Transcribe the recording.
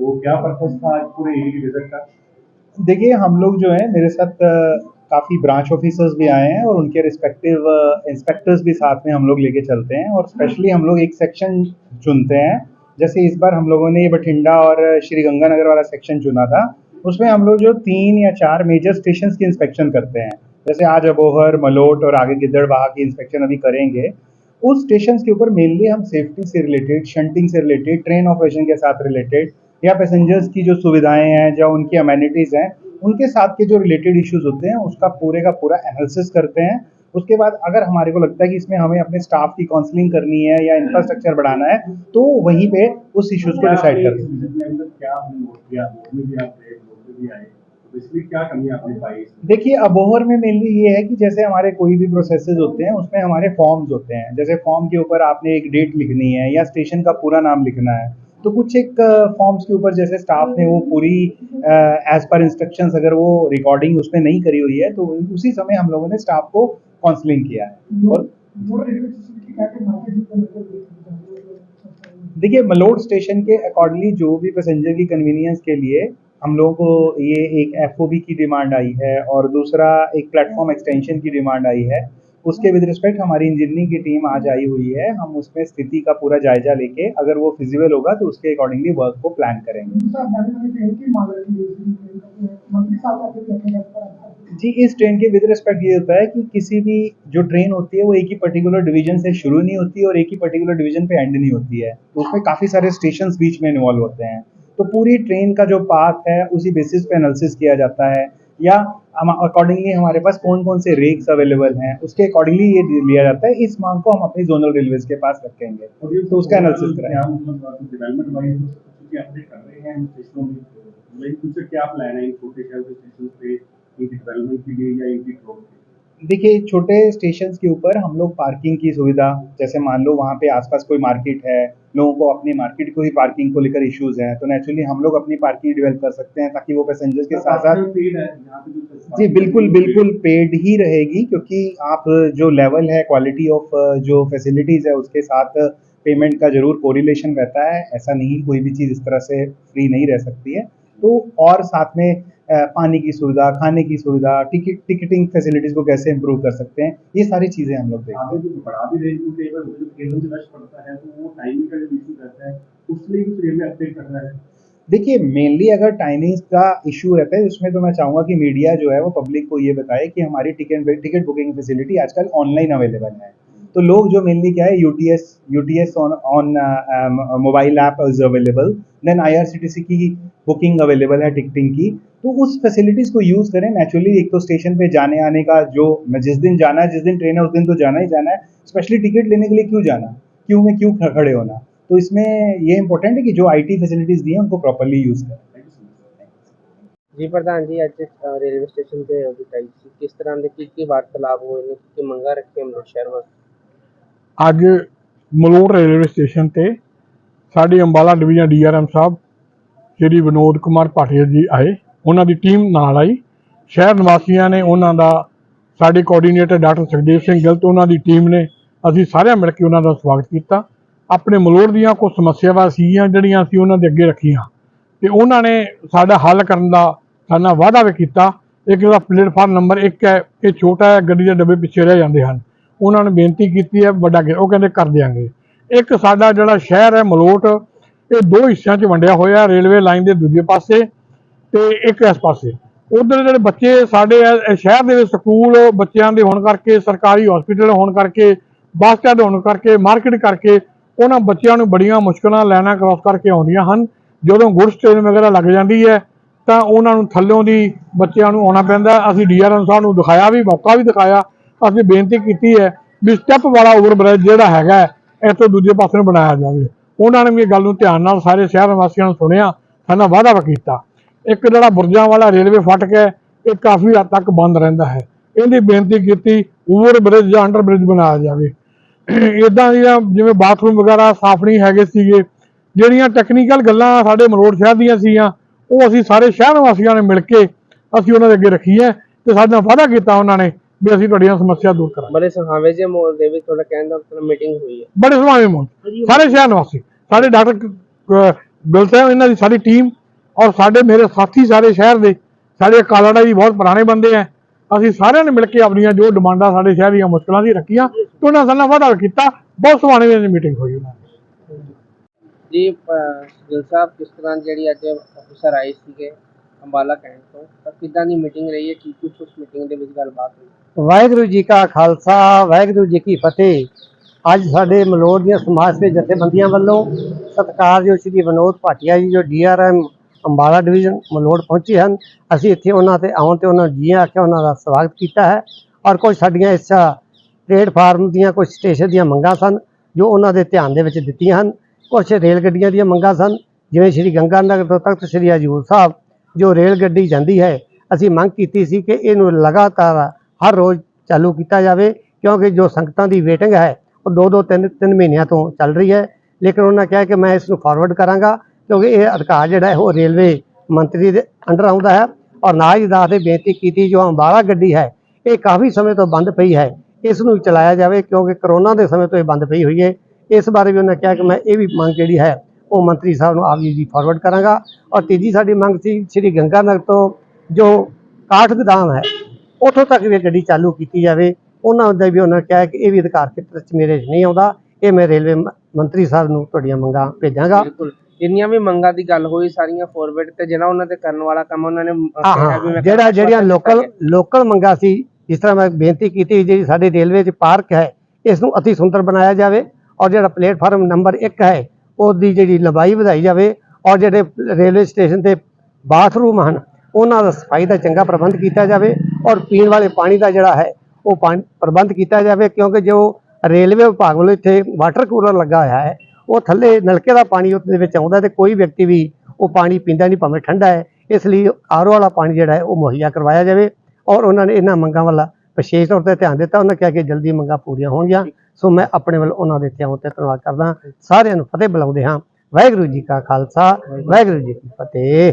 तो क्या पर्पज था आज पूरे विज़िट का? देखिए, हम लोग जो है, मेरे साथ काफ़ी ब्रांच ऑफिसर्स भी आए हैं और उनके रिस्पेक्टिव इंस्पेक्टर्स भी साथ में हम लोग लेके चलते हैं और स्पेशली हम लोग एक सेक्शन चुनते हैं। जैसे इस बार हम लोगों ने बठिंडा और श्री गंगानगर वाला सेक्शन चुना था, उसमें हम लोग जो तीन या चार मेजर स्टेशन की इंस्पेक्शन करते हैं। जैसे आज अबोहर, मलोट और आगे गिद्दड़बाहा की इंस्पेक्शन अभी करेंगे। उस स्टेशन के ऊपर मेनली हम सेफ्टी से रिलेटेड शंटिंग से रिलेटेड ट्रेन ऑपरेशन के साथ रिलेटेड या पैसेंजर्स की जो सुविधाएँ हैं या उनकी अमेनिटीज़ हैं उनके साथ के जो रिलेटेड इश्यूज़ होते हैं उसका पूरे का पूरा एनालिसिस करते हैं। उसके बाद अगर हमारे को लगता है कि इसमें हमें अपने स्टाफ की काउंसलिंग करनी है या इंफ्रास्ट्रक्चर बढ़ाना है तो वहीं पे उस इश्यूज़ को डिसाइड करते हैं। तो? देखिए अबोहर में मेनली ये है कि जैसे हमारे कोई भी प्रोसेसेस होते हैं उसमें हमारे फॉर्म्स होते हैं। जैसे फॉर्म के ऊपर आपने एक डेट लिखनी है या स्टेशन का पूरा नाम लिखना है। तो कुछ एक फॉर्म्स के ऊपर जैसे स्टाफ ने वो पूरी एज पर इंस्ट्रक्शंस अगर वो रिकॉर्डिंग उसमें नहीं करी हुई है तो उसी समय हम लोगों ने स्टाफ को काउंसलिंग किया है। और देखिए मलोड स्टेशन के अकॉर्डिंगली जो भी पैसेंजर की कन्वीनियंस के लिए हम लोगों को ये एक एफओबी की डिमांड आई है और दूसरा एक प्लेटफॉर्म एक्सटेंशन की डिमांड आई है। उसके विद रिस्पेक्ट हमारी इंजीनियरिंग की टीम आज आई हुई है हम उसमें स्थिति का पूरा जायजा लेके अगर वो फिजिबल होगा तो उसके अकॉर्डिंगली वर्क को प्लान करेंगे। जी इस ट्रेन के विद रिस्पेक्ट ये होता है कि किसी भी जो ट्रेन होती है वो एक ही पर्टिकुलर डिवीज़न से शुरू नहीं होती और एक ही पर्टिकुलर डिवीज़न पे एंड नहीं होती है। तो उसमें काफ़ी सारे स्टेशन बीच में इन्वॉल्व होते हैं। तो पूरी ट्रेन का जो पाथ है उसी बेसिस पे एनालिसिस किया जाता है। या अकॉर्डिंगली हमारे पास कौन कौन से रेक्स अवेलेबल हैं उसके अकॉर्डिंगली ये लिया जाता है। इस मांग को हम अपनी जोनल रेलवे के पास रखेंगे। तो उसका एनालिसिस कराएँगे क्या मतलब कर क्या प्लान है? इन छोटे शहर के स्टेशन पे इनकी डेवलपमेंट के लिए या इनकी ग्रोथ के लिए? देखिए छोटे स्टेशन के ऊपर हम लोग पार्किंग की सुविधा जैसे मान लो वहाँ पे आसपास कोई मार्केट है लोगों को अपनी मार्केट को ही पार्किंग को लेकर इश्यूज़ हैं तो नेचुरली हम लोग अपनी पार्किंग डेवलप कर सकते हैं ताकि वो पैसेंजर्स के साथ साथ जो बिल्कुल बिल्कुल पेड ही। रहेगी क्योंकि आप जो लेवल है क्वालिटी ऑफ़ जो फैसिलिटीज़ है उसके साथ पेमेंट का ज़रूर कोरिलेशन रहता है। ऐसा नहीं कोई भी चीज़ इस तरह से फ्री नहीं रह सकती है। तो और साथ में पानी की सुविधा खाने की सुविधा टिकट टिकटिंग फैसिलिटीज़ को कैसे इम्प्रूव कर सकते हैं ये सारी चीज़ें हम लोग देखते हैं। है तो है है। देखिए मेनली अगर टाइमिंग्स का इशू रहता है उसमें तो मैं चाहूँगा कि मीडिया जो है वो पब्लिक को ये बताए कि हमारी टिकट टिकट बुकिंग फैसिलिटी आजकल ऑनलाइन अवेलेबल है। तो लोग जो मेनली क्या है UTS UTS on on mobile app is available then IRCTC की बुकिंग अवेलेबल है टिकटिंग की. तो उस फैसिलिटीज़ को यूज़ करें. नेचुरली एक तो स्टेशन पे जाने आने का जो जिस दिन जाना है जिस दिन ट्रेन है उस दिन तो जाना ही जाना है. स्पेशली टिकट लेने के लिए क्यों जाना? क्यों में क्यों खड़े होना? तो इसमें ये इंपॉर्टेंट है कि जो आई टी फैसिलिटीज़ दी है उनको प्रॉपरली यूज़ करें. जी प्रधान जी अज रेलवे स्टेशन पे अभी किस तरह की वार्तालाप हुए मंगा रखे हम अमृतसर शहर में ਅੱਜ ਮਲੋਟ ਰੇਲਵੇ ਸਟੇਸ਼ਨ ਤੇ ਸਾਡੇ ਅੰਬਾਲਾ ਡਿਵੀਜ਼ਨ ਡੀਆਰਐਮ ਸਾਹਿਬ, ਸ਼੍ਰੀ ਵਿਨੋਦ ਕੁਮਾਰ ਭਾਟੀਆ ਜੀ ਆਏ। ਉਹਨਾਂ ਦੀ ਟੀਮ ਨਾਲ ਆਈ। ਸ਼ਹਿਰ ਨਿਵਾਸੀਆਂ ਨੇ ਉਹਨਾਂ ਦਾ, ਸਾਡੇ ਕੋਆਰਡੀਨੇਟਰ ਡਾਕਟਰ ਸੁਖਦੇਵ ਸਿੰਘ ਗਿੱਲ ਤੇ ਉਹਨਾਂ ਦੀ ਟੀਮ ਨੇ ਅਸੀਂ ਸਾਰਿਆਂ ਮਿਲ ਕੇ ਉਹਨਾਂ ਦਾ ਸਵਾਗਤ ਕੀਤਾ। ਆਪਣੇ ਮਲੋੜ ਦੀਆਂ ਕੁਝ ਸਮੱਸਿਆਵਾਂ ਸੀਗੀਆਂ ਜਿਹੜੀਆਂ ਅਸੀਂ ਉਹਨਾਂ ਦੇ ਅੱਗੇ ਰੱਖੀਆਂ। ਤੇ ਉਹਨਾਂ ਨੇ ਸਾਡਾ ਹੱਲ ਕਰਨ ਦਾ ਸਾਡਾ ਵਾਅਦਾ ਵੀ ਕੀਤਾ। ਇੱਕ ਦਾ ਪਲੇਟਫਾਰਮ ਨੰਬਰ 1 ਹੈ, ਇਹ ਛੋਟਾ ਹੈ, ਗੱਡੀ ਦੇ ਡੱਬੇ ਪਿੱਛੇ ਰਹਿ ਜਾਂਦੇ ਹਨ। ਉਹਨਾਂ ਨੇ ਬੇਨਤੀ ਕੀਤੀ ਹੈ, ਵੱਡਾ ਉਹ ਕਹਿੰਦੇ ਕਰ ਦਿਆਂਗੇ। ਇੱਕ ਸਾਡਾ ਜਿਹੜਾ ਸ਼ਹਿਰ ਹੈ, ਮਲੋਟ, ਇਹ ਦੋ ਹਿੱਸਿਆਂ 'ਚ ਵੰਡਿਆ ਹੋਇਆ, ਰੇਲਵੇ ਲਾਈਨ ਦੇ ਦੂਜੇ ਪਾਸੇ ਤੇ ਇੱਕ ਇਸ ਪਾਸੇ। ਉਧਰ ਜਿਹੜੇ ਬੱਚੇ ਸਾਡੇ ਸ਼ਹਿਰ ਦੇ ਵਿੱਚ ਸਕੂਲ ਬੱਚਿਆਂ ਦੇ ਹੋਣ ਕਰਕੇ, ਸਰਕਾਰੀ ਹਸਪੀਟਲ ਹੋਣ ਕਰਕੇ, ਬੱਸ ਸਟੈਂਡ ਹੋਣ ਕਰਕੇ, ਮਾਰਕੀਟ ਕਰਕੇ, ਉਹਨਾਂ ਬੱਚਿਆਂ ਨੂੰ ਬੜੀਆਂ ਮੁਸ਼ਕਲਾਂ ਲੈਣਾ ਕ੍ਰਾਸ ਕਰਕੇ ਆਉਂਦੀਆਂ ਹਨ। ਜਦੋਂ ਗੁਡਸ ਟ੍ਰੇਨ ਵਗੈਰਾ ਲੱਗ ਜਾਂਦੀ ਹੈ, ਤਾਂ ਉਹਨਾਂ ਨੂੰ ਥੱਲੋਂ ਦੀ ਬੱਚਿਆਂ ਨੂੰ ਆਉਣਾ ਪੈਂਦਾ। ਹੈ। ਅਸੀਂ ਡੀਆਰਐਮ ਸਾਹਿਬ ਨੂੰ ਦਿਖਾਇਆ ਵੀ, ਮੌਕਾ ਵੀ ਦਿਖਾਇਆ। ਅਸੀਂ ਬੇਨਤੀ ਕੀਤੀ ਹੈ ਵੀ ਸਟੈਪ ਵਾਲਾ ਓਵਰਬ੍ਰਿਜ ਜਿਹੜਾ ਹੈਗਾ ਹੈ, ਇਹ ਦੂਜੇ ਪਾਸੇ ਨੂੰ ਬਣਾਇਆ ਜਾਵੇ। ਉਹਨਾਂ ਨੇ ਵੀ ਇਹ ਗੱਲ ਨੂੰ ਧਿਆਨ ਨਾਲ ਸਾਰੇ ਸ਼ਹਿਰ ਵਾਸੀਆਂ ਨੂੰ ਸੁਣਿਆ ਸਾਡਾ ਵਾਅਦਾ ਕੀਤਾ। ਇੱਕ ਜਿਹੜਾ ਬੁਰਜਾਂ ਵਾਲਾ ਰੇਲਵੇ ਫਾਟਕ ਹੈ ਇਹ ਕਾਫੀ ਹੱਦ ਤੱਕ ਬੰਦ ਰਹਿੰਦਾ ਹੈ। ਇਹਦੀ ਬੇਨਤੀ ਕੀਤੀ ਓਵਰ ਬ੍ਰਿਜ ਜਾਂ ਅੰਡਰ ਬ੍ਰਿਜ ਬਣਾਇਆ ਜਾਵੇ। ਇਦਾਂ ਦੀਆਂ ਜਿਵੇਂ ਬਾਥਰੂਮ ਵਗੈਰਾ ਸਾਫ਼ ਨਹੀਂ ਹੈਗੇ ਸੀਗੇ ਜਿਹੜੀਆਂ ਟੈਕਨੀਕਲ ਗੱਲਾਂ ਸਾਡੇ ਮਰੋੜ ਸ਼ਹਿਰ ਦੀਆਂ ਸੀਗੀਆਂ ਉਹ ਅਸੀਂ ਸਾਰੇ ਸ਼ਹਿਰ ਵਾਸੀਆਂ ਨੇ ਮਿਲ ਕੇ ਅਸੀਂ ਉਹਨਾਂ ਦੇ ਅੱਗੇ ਰੱਖੀ ਹੈ ਤੇ ਸਾਡੇ ਨਾਲ ਵਾਅਦਾ ਕੀਤਾ ਉਹਨਾਂ ਨੇ ਵੀ ਅਸੀਂ ਤੁਹਾਡੀਆਂ ਸਮੱਸਿਆ ਦੂਰ ਕਰਾਂਗੇ। ਬੜੇ ਸੁਹਾਵੇ ਜਿਹੇ ਮਾਹੌਲ ਦੇ ਵਿੱਚ ਤੁਹਾਡਾ ਕਹਿਣ ਦਾ ਮਤਲਬ ਮੀਟਿੰਗ ਹੋਈ ਹੈ। ਬੜੇ ਸੁਭਾਵੇਂ ਮੋਲ ਸਾਰੇ ਸ਼ਹਿਰ ਨਿਵਾਸੀ ਸਾਡੇ ਡਾਕਟਰ ਬਿਲ ਸਾਹਿਬ ਇਹਨਾਂ ਦੀ ਸਾਰੀ ਟੀਮ ਔਰ ਸਾਡੇ ਮੇਰੇ ਸਾਥੀ ਸਾਰੇ ਸ਼ਹਿਰ ਦੇ ਸਾਡੇ ਕਾਲਾੜਾ ਜੀ ਬਹੁਤ ਪੁਰਾਣੇ ਬੰਦੇ ਆ। ਅਸੀਂ ਸਾਰਿਆਂ ਨੇ ਮਿਲ ਕੇ ਆਪਣੀਆਂ ਜੋ ਡਿਮਾਂਡਾਂ ਸਾਡੇ ਸ਼ਹਿਰ ਦੀਆਂ ਮੁਸ਼ਕਲਾਂ ਸੀ ਰੱਖੀਆਂ ਤੇ ਉਹਨਾਂ ਨਾਲ ਵਾਅਦਾ ਕੀਤਾ। ਬਹੁਤ ਸੋਹਣੇ ਵੇਲੇ ਮੀਟਿੰਗ ਹੋਈ ਉਹਨਾਂ ਦੀ। ਜੀ ਗਿੱਲ ਸਾਹਿਬ ਕਿਸ ਤਰ੍ਹਾਂ ਜਿਹੜੀ ਅੱਜ ਅਫਸਰ ਆਏ ਸੀਗੇ? ਅੰਬਾਲਾ ਕੈਂਟ ਤੋਂ। ਤਾਂ ਕਿੱਦਾਂ ਦੀ ਮੀਟਿੰਗ ਰਹੀ ਹੈ? ਕੀ ਕੁਝ ਉਸ ਮੀਟਿੰਗ ਦੇ ਵਿੱਚ ਗੱਲਬਾਤ ਹੋਈ? ਵਾਹਿਗੁਰੂ ਜੀ ਕਾ ਖਾਲਸਾ, ਵਾਹਿਗੁਰੂ ਜੀ ਕੀ ਫਤਿਹ। ਅੱਜ ਸਾਡੇ ਮਲੋੜ ਦੀਆਂ ਸਮਾਜ ਸੇਵੀ ਜਥੇਬੰਦੀਆਂ ਵੱਲੋਂ ਸਤਿਕਾਰਯੋਗ ਸ਼੍ਰੀ ਵਿਨੋਦ ਭਾਟੀਆ ਜੀ, ਜੋ ਡੀਆਰਐਮ ਅੰਬਾਲਾ ਡਿਵੀਜ਼ਨ ਮਲੋੜ ਪਹੁੰਚੇ ਹਨ, ਅਸੀਂ ਇੱਥੇ ਉਹਨਾਂ ਤੇ ਆਉਣ ਤੇ ਉਹਨਾਂ ਨੂੰ ਜੀ ਆਖਿਆ, ਉਹਨਾਂ ਦਾ ਸਵਾਗਤ ਕੀਤਾ ਹੈ। ਔਰ ਕੁਝ ਸਾਡੀਆਂ ਇਸ ਪਲੇਟਫਾਰਮ ਦੀਆਂ, ਕੁਝ ਸਟੇਸ਼ਨ ਦੀਆਂ ਮੰਗਾਂ ਸਨ, ਜੋ ਉਹਨਾਂ ਦੇ ਧਿਆਨ ਦੇ ਵਿੱਚ ਦਿੱਤੀਆਂ ਹਨ। ਕੁਝ ਰੇਲ ਗੱਡੀਆਂ ਦੀਆਂ ਮੰਗਾਂ ਸਨ, ਜਿਵੇਂ ਸ਼੍ਰੀ ਗੰਗਾ ਨਗਰ ਤੋਂ ਤਖਤ ਸ਼੍ਰੀ ਹਜੂਰ ਸਾਹਿਬ ਜੋ ਰੇਲ ਗੱਡੀ ਜਾਂਦੀ ਹੈ, ਅਸੀਂ ਮੰਗ ਕੀਤੀ ਸੀ ਕਿ ਇਹਨੂੰ ਲਗਾਤਾਰ ਹਰ ਰੋਜ਼ ਚਾਲੂ ਕੀਤਾ ਜਾਵੇ, ਕਿਉਂਕਿ ਜੋ ਸੰਗਤਾਂ ਦੀ ਵੇਟਿੰਗ ਹੈ, ਉਹ ਦੋ ਦੋ ਤਿੰਨ ਤਿੰਨ ਮਹੀਨਿਆਂ ਤੋਂ ਚੱਲ ਰਹੀ ਹੈ। ਲੇਕਿਨ ਉਹਨਾਂ ਕਿਹਾ ਕਿ ਮੈਂ ਇਸ ਨੂੰ ਫਾਰਵਰਡ ਕਰਾਂਗਾ, ਕਿਉਂਕਿ ਇਹ ਅਧਿਕਾਰ ਜਿਹੜਾ ਹੈ, ਉਹ ਰੇਲਵੇ ਮੰਤਰੀ ਦੇ ਅੰਡਰ ਆਉਂਦਾ ਹੈ। ਔਰ ਨਾਲ ਹੀ ਦਾਸ ਦੇ ਬੇਨਤੀ ਕੀਤੀ, ਜੋ ਅੰਬਾਲਾ ਗੱਡੀ ਹੈ, ਇਹ ਕਾਫੀ ਸਮੇਂ ਤੋਂ ਬੰਦ ਪਈ ਹੈ। ਇਸ ਨੂੰ ਚਲਾਇਆ ਜਾਵੇ, ਕਿਉਂਕਿ ਕਰੋਨਾ ਦੇ ਸਮੇਂ ਤੋਂ ਇਹ ਬੰਦ ਪਈ ਹੋਈ ਹੈ। ਇਸ ਬਾਰੇ ਵੀ ਉਹਨਾਂ ਕਿਹਾ ਕਿ ਮੈਂ ਇਹ ਵੀ ਮੰਗ ਜਿਹੜੀ ਹੈ ਉਹ ਮੰਤਰੀ ਸਾਹਿਬ ਨੂੰ ਆਪ ਜੀ ਦੀ ਫਾਰਵਰਡ ਕਰਾਂਗਾ। ਔਰ ਤੀਜੀ ਸਾਡੀ ਮੰਗ ਸੀ ਸ਼੍ਰੀ ਗੰਗਾ ਨਗਰ ਤੋਂ ਜੋ ਕਾਠ ਗੋਦਾਮ ਹੈ ਉੱਥੋਂ ਤੱਕ ਵੀ ਗੱਡੀ ਚਾਲੂ ਕੀਤੀ ਜਾਵੇ। ਉਹਨਾਂ ਦਾ ਵੀ ਉਹਨਾਂ ਕਿਹਾ ਕਿ ਇਹ ਵੀ ਅਧਿਕਾਰ ਖੇਤਰ 'ਚ ਮੇਰੇ ਨਹੀਂ ਆਉਂਦਾ। ਇਹ ਮੈਂ ਰੇਲਵੇ ਮੰਤਰੀ ਸਾਹਿਬ ਨੂੰ ਤੁਹਾਡੀਆਂ ਮੰਗਾਂ ਭੇਜਾਂਗਾ। ਬਿਲਕੁਲ। ਜਿੰਨੀਆਂ ਵੀ ਮੰਗਾਂ ਦੀ ਗੱਲ ਹੋਈ ਸਾਰੀਆਂ ਫੋਰਵਰਡ ਤੇ ਜਿਹੜਾ ਉਹਨਾਂ ਤੇ ਕਰਨ ਵਾਲਾ ਕੰਮ ਉਹਨਾਂ ਨੇ ਜਿਹੜਾ ਜਿਹੜੀਆਂ ਲੋਕਲ। ਲੋਕਲ ਮੰਗਾਂ ਸੀ ਜਿਸ ਤਰ੍ਹਾਂ ਮੈਂ ਬੇਨਤੀ ਕੀਤੀ ਜਿਹੜੀ ਸਾਡੇ ਰੇਲਵੇ 'ਚ ਪਾਰਕ ਹੈ ਇਸ ਨੂੰ ਅਤੀ ਸੁੰਦਰ ਬਣਾਇਆ ਜਾਵੇ। ਔਰ ਜਿਹੜਾ ਪਲੇਟਫਾਰਮ ਨੰਬਰ 1 ਹੈ ਉਹਦੀ ਜਿਹੜੀ ਲੰਬਾਈ ਵਧਾਈ ਜਾਵੇ ਔਰ ਜਿਹੜੇ ਰੇਲਵੇ ਸਟੇਸ਼ਨ ਤੇ ਬਾਥਰੂਮ ਹਨ, ਉਹਨਾਂ ਦਾ ਸਫ਼ਾਈ ਦਾ ਚੰਗਾ ਪ੍ਰਬੰਧ ਕੀਤਾ ਜਾਵੇ ਔਰ ਪੀਣ ਵਾਲੇ ਪਾਣੀ ਦਾ ਜਿਹੜਾ ਹੈ, ਉਹ ਪਾਣੀ, ਪ੍ਰਬੰਧ ਕੀਤਾ ਜਾਵੇ, ਕਿਉਂਕਿ ਜੋ ਰੇਲਵੇ ਵਿਭਾਗ ਵੱਲੋਂ ਇੱਥੇ ਵਾਟਰ ਕੂਲਰ ਲੱਗਾ ਹੋਇਆ ਹੈ, ਉਹ ਥੱਲੇ ਨਲਕੇ ਦਾ ਪਾਣੀ ਉਹਦੇ ਵਿੱਚ ਆਉਂਦਾ ਤੇ ਕੋਈ ਵਿਅਕਤੀ ਵੀ ਉਹ ਪਾਣੀ ਪੀਂਦਾ ਨਹੀਂ, ਭਾਵੇਂ ਠੰਡਾ ਹੈ, ਇਸ ਲਈ ਆਰਓ ਵਾਲਾ ਪਾਣੀ ਜਿਹੜਾ ਹੈ, ਉਹ ਮੁਹੱਈਆ ਕਰਵਾਇਆ ਜਾਵੇ ਔਰ ਉਹਨਾਂ ਨੇ ਇਹਨਾਂ ਮੰਗਾਂ ਵੱਲ ਵਿਸ਼ੇਸ਼ ਤੌਰ ਤੇ ਧਿਆਨ ਦਿੱਤਾ, ਉਹਨਾਂ ਕਿਹਾ ਕਿ ਜਲਦੀ ਮੰਗਾਂ ਪੂਰੀਆਂ ਹੋਣਗੀਆਂ। ਸੋ ਮੈਂ ਆਪਣੇ ਵੱਲ ਉਹਨਾਂ ਦੇ ਇੱਥੇ ਤੇ ਧੰਨਵਾਦ ਕਰਦਾ ਸਾਰਿਆਂ ਨੂੰ ਫਤਿਹ ਬੁਲਾਉਂਦੇ ਹਾਂ। ਵਾਹਿਗੁਰੂ ਜੀ ਕਾ ਖਾਲਸਾ, ਵਾਹਿਗੁਰੂ ਜੀ ਕੀ ਫਤਿਹ।